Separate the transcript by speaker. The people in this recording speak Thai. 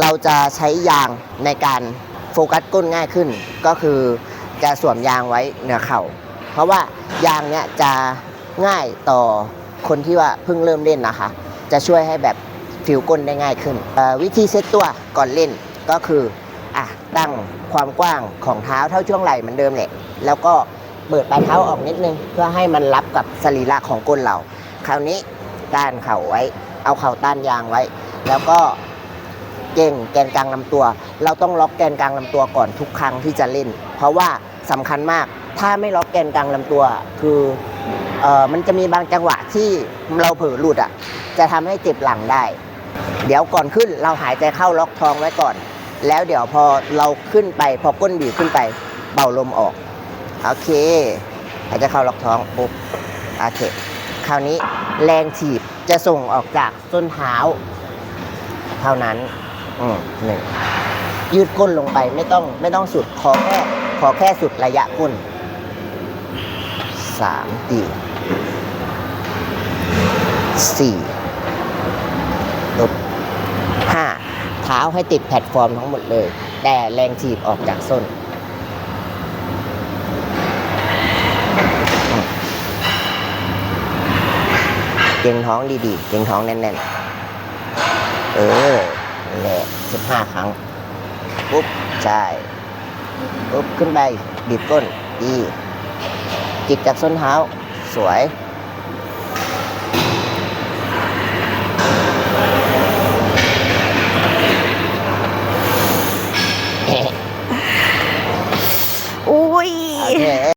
Speaker 1: เราจะใช้ยางในการโฟกัสก้นง่ายขึ้น ก็คือจะสวมยางไว้เหนือเข่า เพราะว่ายางเนี่ยจะง่ายต่อคนที่ว่าเพิ่งเริ่มเล่นนะคะ จะช่วยให้แบบฟิวก้นได้ง่ายขึ้น วิธีเซตตัวก่อนเล่นก็คืออะตั้งความกว้างของเท้าเท่าช่วงไหล่เหมือนเดิมแหละแล้วก็เปิดปลายเท้าออกนิดนึง เพื่อให้มันรับกับสรีระของก้นเรา คราวนี้ต้านเข่าไว้ เอาเข่าต้านยางไว้ แล้วก็ เก่งแกนกลางลำตัว เราต้องล็อกแกนกลางลำตัวก่อนทุกครั้งที่จะเล่น เพราะว่าสำคัญมาก ถ้าไม่ล็อกแกนกลางลำตัว คือเออมันจะมีบางจังหวะที่เราเผลอหลุดอะ จะทำให้เจ็บหลังได้ เดี๋ยวก่อนขึ้นเราหายใจเข้าล็อกท้องไว้ก่อน แล้วเดี๋ยวพอเราขึ้นไป พอก้นบีบขึ้นไปเป่าลมออก โอเค หายใจเข้าล็อกท้องปุ๊บโอเค คราวนี้แรงถีบจะส่งออกจากส้นเท้า เท่านั้น อืมหนึ่งยืดก้นลงไปไม่ต้องไม่ต้องสุดขอแค่ขอแค่สุดระยะก้นสามตีสี่ลบห้าเท้าให้ติดแพลตฟอร์มทั้งหมดเลย แต่แรงถีบออกจากส้นเก่งท้องดีๆ เก่งท้องแน่นๆ เออ เแหละสิบห้าครั้ง ปุ๊บ ใช่ ปุ๊บ ขึ้นไป บีบก้น ดี จิกจากส้นเท้า สวยโอ้ย